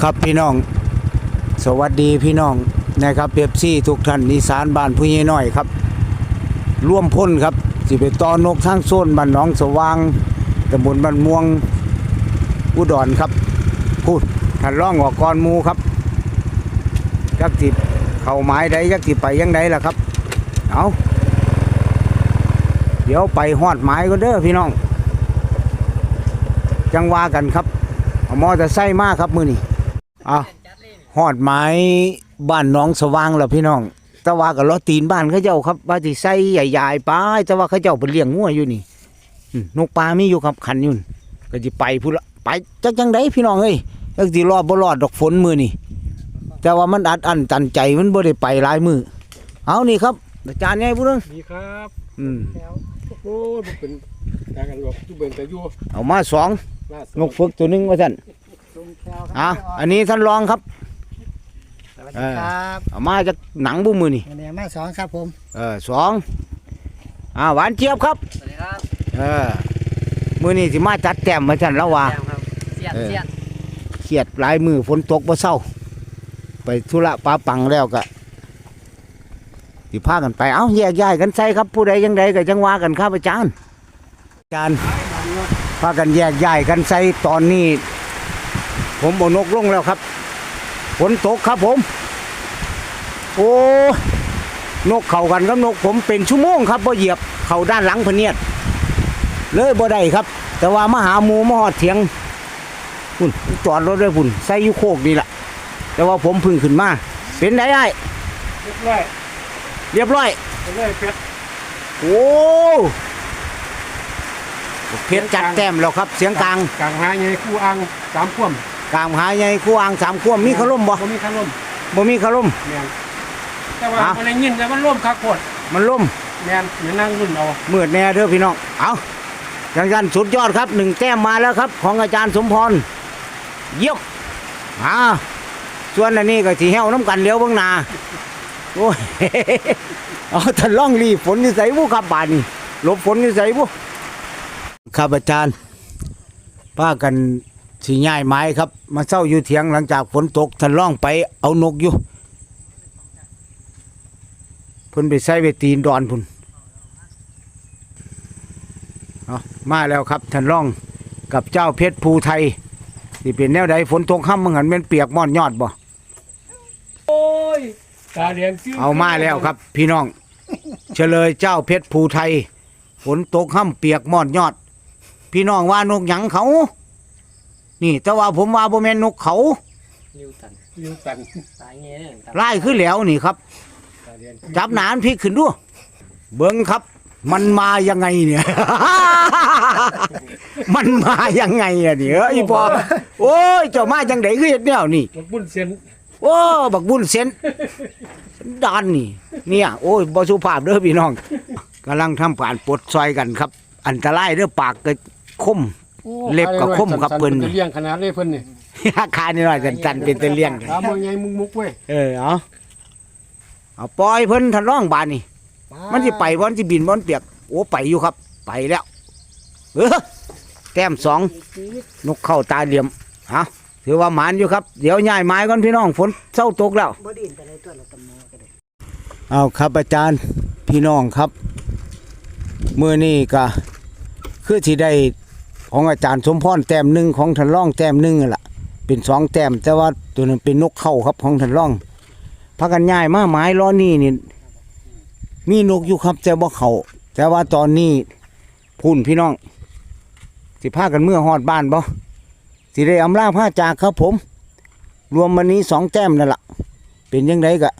ครับพี่น้อง สวัสดีพี่น้องนะครับเปียบซี่ทุกท่านอีสานบ้านผู้ใหญ่น้อยครับ ร่วมพ้นครับสิไปตอนนกทางโซนบ้านหนองสว่างตำบลบ้านม่วงอุดรครับ พูดท่านร้องออกก่อนหมูครับจักสิเข้าหมายใดจักสิไปยังไดล่ะครับ เอาเดี๋ยวไปฮอดหมายก็เด้อพี่น้อง จังว่ากันครับเอามอจะไซค์มากครับมือนี่ อาฮอดหมายบ้านหน้องสว่างแล้วพี่น้อง แต่ว่ากับล้อตีนบ้านเขาเจ้าครับว่าสิใส่ใหญ่ๆไปแต่ว่าเขาเจ้าเป็นเลี้ยงงัวอยู่นี่อืมนกปลามีอยู่ครับขันอยู่นั่นก็จะไปพูดละไปจักจังไดพี่น้องเอ้ยจักสิรอดบ่รอดดอกฝนมือนี่แต่ว่ามันอัดอั้นตันใจมันบ่ได้ไปหลายมือเอานี่ครับ อาจารย์ไงพูดเรื่องดีครับอืมแล้วโอ้ยมันเป็นการกันแบบทุเบนแต่อยู่เอามาสองล่าสุดนกฝึกตัวหนึงว่าท่านลงแถว อะอันนี้ท่านรองครับสวัสดีครับเอามาจากหนังบุมือนี่วันนี้มาสองครับผมเออสองอ่าหวานเจี๊ยบครับสวัสดีครับเออมือนี่สิมาจัดแต้มมาท่านแล้วว่าแจมครับเสียดเออเสียดเครียดหลายมือฝนตกบ่เศร้า ไปธุระปาปังแล้วก็สิพากันไปเอ้าแยกย้ายกันใส่ครับผู้ใดยังใดก็จังว่ากันครับอาจารย์อาจารย์พากันแยกย้ายกันใส่ตอนนี้ ผมเอานกลงแล้วครับฝนตกครับผม โอ้นกเข่ากันกับนกผมเป็นชั่วโมงครับพอเหยียบเข่าด้านหลังพะเนียดเลยบ่ได้ครับ แต่ว่ามาหาหมูมาหอดเถียงพุ่นจอดรถด้วยพุ่นใส่อยุโคกนี่แหละแต่ว่าผมเพึ่งขึ้นมา เป็นไงไอ้เรียบร้อยเรียบร้อยเรียบร้อยเป็ดโอ้เพชรจัดแต้มแล้วครับ เสียงกลางกลางหายไงคู่อ่างสามข่วม กลางหายใหญ่คู่อ่างสามขั้วมีขลุ่มบ่บ่มีคันล่มบ่มีขลุ่มแมนแต่ว่าอะมันได้ยินแต่มันล่มคักโคตรมันล่มแมนอย่านั่งรุ่นเอามืดแน่เด้อพี่น้องเอาอย่างนั้นสุดยอดครับหนึ่งแต้มมาแล้วครับ ของอาจารย์สมพรเยี่ยมอ่าส่วนอันนี้ก็สีแห้วน้ำกันเลี้ยวเบางหนาโอ้ยเอาท่านล่องรีฝนที่ใส่บุครับบานนี่หลบฝนที่ใส่บุครับอาจารย์ป้ากัน สีง่ายไม้ครับ มาเศร้าอยู่เถียงหลังจากฝนตกท่านล่องไปเอานกอยู่พิ่นไปใส่ไปตีนดอนพุ่นเอามาแล้วครับท่านร่องกับเจ้าเพชรภูไทยที่เป็นแนวใดฝนตกค่ำมึงหันเป็นเปียกม่อนยอดบ่โอ้ยตาแดงจื้เอามาแล้วครับ พี่น้อง เฉลยเจ้าเพชรภูไทย ฝนตกค่ำเปียกม่อนยอด พี่น้องว่านกหยังเขา นี่ แต่ว่าผมว่าบ่แม่นนกเขานิวตันยิงสันสายเงี้ยเนี่ยไล่ขึ้นแล้วนี่ครับตาแดงจับหนานพลิกขึ้นด้วยเบิ้งครับ มันมายังไงเนี่ย มันมายังไงอะเนี่ยไอ้ปอโอ้ยเจ้ามาจังไดคือเฮ็ดแนวนี่มันบุญเสียนโอ้บักบุญเซนดานนี่ เนี่ย โอ้ยบสุภาพเด้อพี่น้องกำลังทำการปลดซอยกันครับ อันตรายเด้อปากก็คม โอ้เล็บกับคมกับสันๆเพิ่น จะเลี้ยงขนาดเลยเพิ่นนี่ราคานี่หน่อยกันจันเป็นตะเลี่ยงกันถามว่าไงมุกมุกๆเว้ยเออเอาเอาปล่อยเพิ่นทะร้องบานนี่ มันสิไปบ่มันสิบินบ่มันเปียก โอ้ไปอยู่ครับ ไปแล้ว เออแต้มสองนกเข้าตาเหลี่ยมฮะถือว่าหมานอยู่ครับ เดี๋ยวย้ายไม้ก่อนพี่น้องฝนเศร้าตกแล้ว บ่ดินแต่ในตัวเราตำโนก็ได้เอาครับอาจารย์พี่น้องครับ มือนี้ก็คือที่ได้ ของอาจารย์สมพรแต้มหนึ่งของทันร่องแต้มหนึ่งนั่นล่ะ เป็นสองแต้มแต่ว่าตัวนั้นเป็นนกเข้าครับของทันร่องพักกันย้ายมาไม้ล้อนี่นี่มีนกอยู่ครับแต่ว่าเขาแต่ว่าตอนนี้พุ่นพี่น้อง สิพากันเมื่อหอดบ้านบ่สิได้อำลาผ้าจากครับผม รวมวันนี้สองแต้มนั่นละเป็นยังไงกะ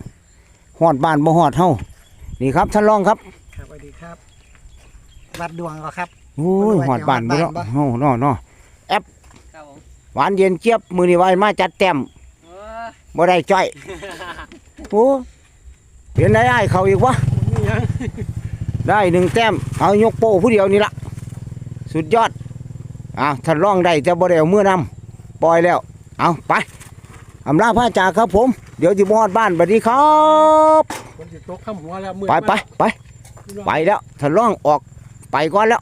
หอดบ้านบ่หอดเฮานี่ครับท่านรองครับครับสวัสดีครับ วัดดวงก็ครับ โอ้ยหอดบ้านบ่เนาะหอดบ้านบ่เฮาเนาะเนาะครับผมหวานเย็นเจี๊ยบมื้อนี้ไว้มาจัดแต้มเออบ่ได้จ้อยโอ้เห็นได้อ้ายเขาอีกวะนี่ยังได้หนึ่งแต้มเอายกโป้ผู้เดียวนี่ละสุดยอดอะท่านรองได้แต่บ่ได้เอามือนำปล่อยแล้ว เอาไปอำลาพระจากครับผม เดี๋ยวสิบ่ฮอดบ้านบัดนี้ครับ คนสิตกข้ามหัวแล้วมืดไปไปไปพี่น้องไปแล้วท่านรองออกไปก่อนแล้ว